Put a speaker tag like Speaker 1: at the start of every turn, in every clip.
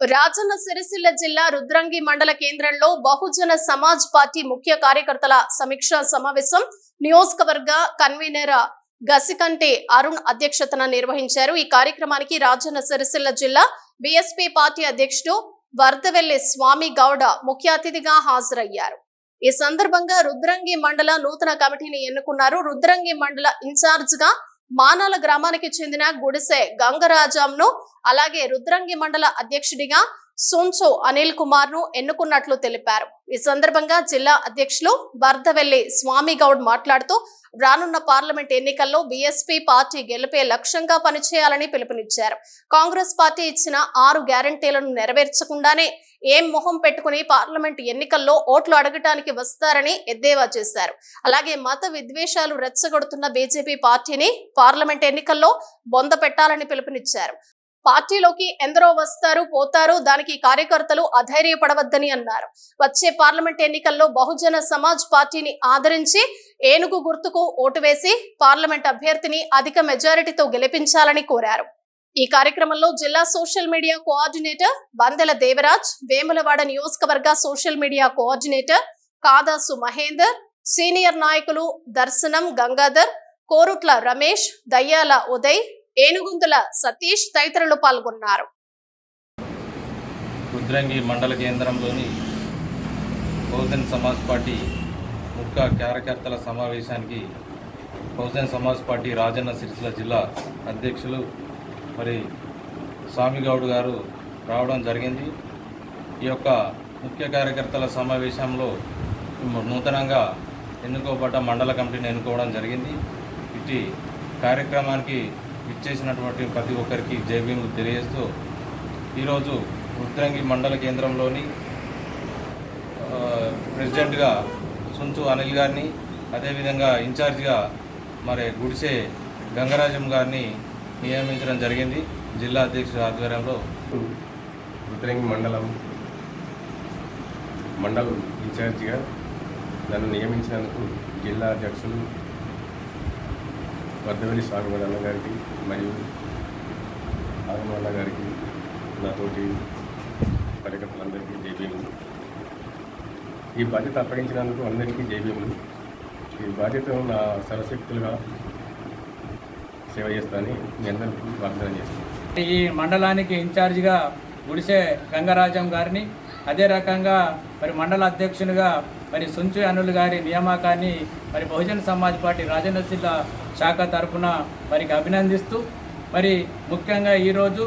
Speaker 1: రాజన్న సిరిసిల్ల జిల్లా రుద్రంగి మండల కేంద్రంలో బహుజన సమాజ్ పార్టీ ముఖ్య కార్యకర్తల సమీక్షా సమావేశం. నియోజకవర్గ కన్వీనర్ గసికంటే అరుణ్ అధ్యక్షతన నిర్వహించారు. ఈ కార్యక్రమానికి రాజన్న సిరిసిల్ల జిల్లా బీఎస్పీ పార్టీ అధ్యక్షుడు వరదవెల్లి స్వామి గౌడ ముఖ్య అతిథిగా హాజరయ్యారు. ఈ సందర్భంగా రుద్రంగి మండల నూతన కమిటీని ఎన్నుకున్నారు. రుద్రంగి మండల ఇన్ఛార్జ్గా మానాల గ్రామానికి చెందిన గుడిసె గంగరాజంను అలాగే రుద్రంగి మండల అధ్యక్షుడిగా సోన్సో అనిల్ కుమార్ను ఎన్నుకున్నట్లు తెలిపారు. ఈ సందర్భంగా జిల్లా అధ్యక్షులు భర్తవెల్లి స్వామి గౌడ్ మాట్లాడుతూ రానున్న పార్లమెంట్ ఎన్నికల్లో బీఎస్పీ పార్టీ గెలిపే లక్ష్యంగా పనిచేయాలని పిలుపునిచ్చారు. కాంగ్రెస్ పార్టీ ఇచ్చిన ఆరు గ్యారంటీలను నెరవేర్చకుండానే ఏం మొహం పెట్టుకుని పార్లమెంట్ ఎన్నికల్లో ఓట్లు అడగటానికి వస్తారని ఎద్దేవా చేశారు. అలాగే మత విద్వేషాలు రెచ్చగొడుతున్న బీజేపీ పార్టీని పార్లమెంట్ ఎన్నికల్లో బొంద పెట్టాలని పిలుపునిచ్చారు. పార్టీలోకి ఎందరో వస్తారు పోతారు దానికి కార్యకర్తలు అధైర్యపడవద్దని అన్నారు. వచ్చే పార్లమెంట్ ఎన్నికల్లో బహుజన సమాజ్ పార్టీని ఆదరించి ఏనుగు గుర్తుకు ఓటు వేసి పార్లమెంట్ అభ్యర్థిని అధిక మెజారిటీతో గెలిపించాలని కోరారు. ఈ కార్యక్రమంలో జిల్లా social media coordinator Bandela Devaraj Vemulawada నియోజకవర్గ social media coordinator Kadasu Mahender senior నాయకులు దర్శనం గంగాధర్ కోరుట్ల రమేష్ దయ్యాల ఉదయ్ ఏనుగుందుల సతీష్ తదితరులు పాల్గొన్నారు.
Speaker 2: రుద్రంగి మండల కేంద్రంలోని బహుజన్ సమాజ్ పార్టీ ముఖ్య కార్యకర్తల సమావేశానికి బహుజన్ సమాజ్ పార్టీ రాజన్న సిరిసిల్ల జిల్లా అధ్యక్షులు మరి స్వామిగౌడ్ గారు రావడం జరిగింది. ఈ యొక్క ముఖ్య కార్యకర్తల సమావేశంలో నూతనంగా ఎన్నుకోబడ్డ మండల కమిటీని ఎన్నుకోవడం జరిగింది. ఇటు కార్యక్రమానికి ఇచ్చేసినటువంటి ప్రతి ఒక్కరికి జైభీములు తెలియజేస్తూ ఈరోజు రుద్రంగి మండల కేంద్రంలోని ప్రెసిడెంట్గా సుంచు అనిల్ గారిని అదేవిధంగా ఇన్ఛార్జ్గా మరి గుడిసే గంగరాజం గారిని నియమించడం జరిగింది. జిల్లా అధ్యక్షుడు ఆధ్వర్యంలో
Speaker 3: రుద్రంగి మండలం మండలం ఇన్ఛార్జిగా నన్ను నియమించినందుకు జిల్లా అధ్యక్షులు వర్ధవెల్లి స్వామిగౌడ అన్న గారికి మరియు ఆగమ అన్న గారికి నాతోటి కార్యకర్తలందరికీ జైభీములు ఈ బాధ్యత అప్పగించినందుకు అందరికీ జైభీములు ఈ బాధ్యతను నా సరశక్తులుగా సేవ చేస్తానని మీ అందరికీ వాగ్దానం చేస్తాను
Speaker 4: ఈ మండలానికి ఇన్ఛార్జిగా గుడిసె గంగరాజం గారిని అదే రకంగా మరి మండల అధ్యక్షునిగా మరి సుంచు అనులు గారి నియామకాన్ని మరి బహుజన సమాజ్ పార్టీ రాజన్న జిల్లా శాఖ తరఫున మరికి అభినందిస్తూ మరి ముఖ్యంగా ఈరోజు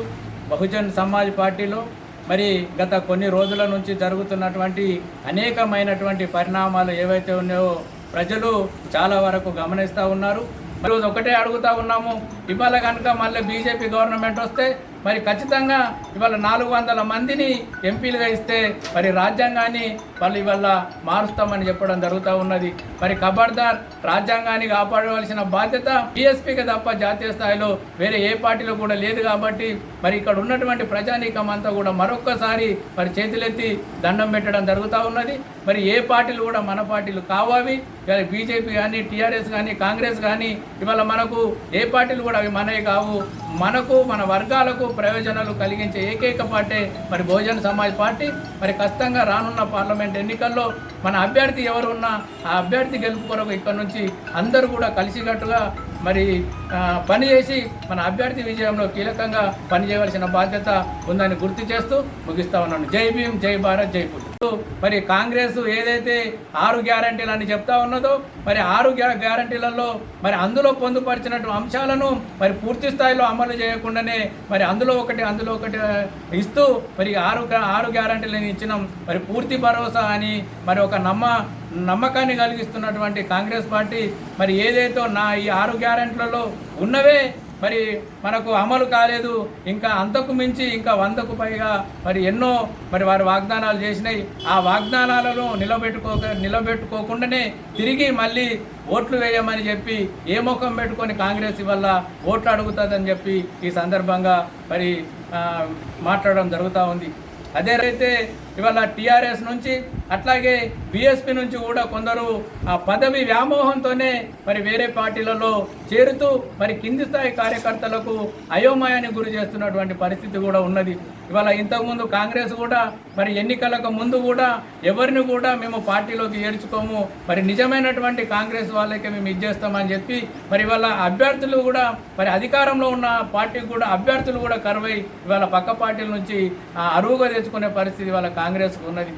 Speaker 4: బహుజన్ సమాజ్ పార్టీలో మరి గత కొన్ని రోజుల నుంచి జరుగుతున్నటువంటి అనేకమైనటువంటి పరిణామాలు ఏవైతే ఉన్నాయో ప్రజలు చాలా వరకు గమనిస్తూ ఉన్నారు. రోజు ఒకటే అడుగుతా ఉన్నాము. ఇవాళ కనుక మళ్ళీ బీజేపీ గవర్నమెంట్ వస్తే మరి ఖచ్చితంగా ఇవాళ నాలుగు వందల మందిని ఎంపీలుగా ఇస్తే మరి రాజ్యాంగాన్ని వాళ్ళు ఇవాళ మారుస్తామని చెప్పడం జరుగుతూ ఉన్నది. మరి ఖబర్దార్ రాజ్యాంగాన్ని కాపాడవలసిన బాధ్యత బీఎస్పీకి తప్ప జాతీయ స్థాయిలో వేరే ఏ పార్టీలో కూడా లేదు కాబట్టి మరి ఇక్కడ ఉన్నటువంటి ప్రజానీకం అంతా కూడా మరొక్కసారి మరి చేతులెత్తి దండం పెట్టడం జరుగుతూ ఉన్నది. మరి ఏ పార్టీలు కూడా మన పార్టీలు కావాలి ఇవాళ బీజేపీ కానీ టీఆర్ఎస్ కానీ కాంగ్రెస్ కానీ ఇవాళ మనకు ఏ పార్టీలు కూడా అవి మనవి కావు. మనకు మన వర్గాలకు ప్రయోజనాలు కలిగించే ఏకైక పార్టీ మరి బహుజన సమాజ్ పార్టీ. మరి ఖచ్చితంగా రానున్న పార్లమెంట్ ఎన్నికల్లో మన అభ్యర్థి ఎవరు ఉన్నా ఆ అభ్యర్థి గెలుపు కొరకు ఇక్కడ నుంచి అందరూ కూడా కలిసికట్టుగా మరి పనిచేసి మన అభ్యర్థి విజయంలో కీలకంగా పనిచేయవలసిన బాధ్యత ఉందని గుర్తు చేస్తూ ముగిస్తా ఉన్నాను. జై భీమ్ జై భారత్ జై పుట్టు మరి కాంగ్రెస్ ఏదైతే ఆరు గ్యారంటీలు అని చెప్తా ఉన్నదో మరి ఆరు గ్యా- గ్యారంటీలలో మరి అందులో పొందుపరిచినట్టు అంశాలను మరి పూర్తి స్థాయిలో అమలు చేయకుండానే మరి అందులో ఒకటి అందులో ఒకటి ఇస్తూ మరి ఆరు గ్యా- ఆరు గ్యారంటీలను ఇచ్చినాం. మరి పూర్తి భరోసా అని మరి ఒక నమ్మ నమ్మకాన్ని కలిగిస్తున్నటువంటి కాంగ్రెస్ పార్టీ మరి ఏదైతే నా ఈ ఆరు కరెంట్లలో ఉన్నవే. మరి మనకు అమలు కాలేదు. ఇంకా అంతకు మించి ఇంకా వందకు పైగా మరి ఎన్నో మరి వారు వాగ్దానాలు చేసినాయి. ఆ వాగ్దానాలను నిలబెట్టుకోక నిలబెట్టుకోకుండానే తిరిగి మళ్ళీ ఓట్లు వేయమని చెప్పి ఏ ముఖం పెట్టుకొని కాంగ్రెస్ వల్ల ఓట్లు అడుగుతుందని చెప్పి ఈ సందర్భంగా మరి మాట్లాడడం జరుగుతూ ఉంది. అదే అయితే ఇవాళ టీఆర్ఎస్ నుంచి అట్లాగే బీఎస్పీ నుంచి కూడా కొందరు ఆ పదవి వ్యామోహంతోనే మరి వేరే పార్టీలలో చేరుతూ మరి కింది స్థాయి కార్యకర్తలకు అయోమయానికి గురి చేస్తున్నటువంటి పరిస్థితి కూడా ఉన్నది. ఇవాళ ఇంతకుముందు కాంగ్రెస్ కూడా మరి ఎన్నికలకు ముందు కూడా ఎవరిని కూడా మేము పార్టీలోకి ఏర్చుకోము మరి నిజమైనటువంటి కాంగ్రెస్ వాళ్ళకే మేము ఇచ్చేస్తామని చెప్పి మరి ఇవాళ అభ్యర్థులు కూడా మరి అధికారంలో ఉన్న పార్టీకి కూడా అభ్యర్థులు కూడా కరువై ఇవాళ పక్క పార్టీల నుంచి అరువుగా తెచ్చుకునే పరిస్థితి వాళ్ళ కాంగ్రెస్కు ఉన్నది.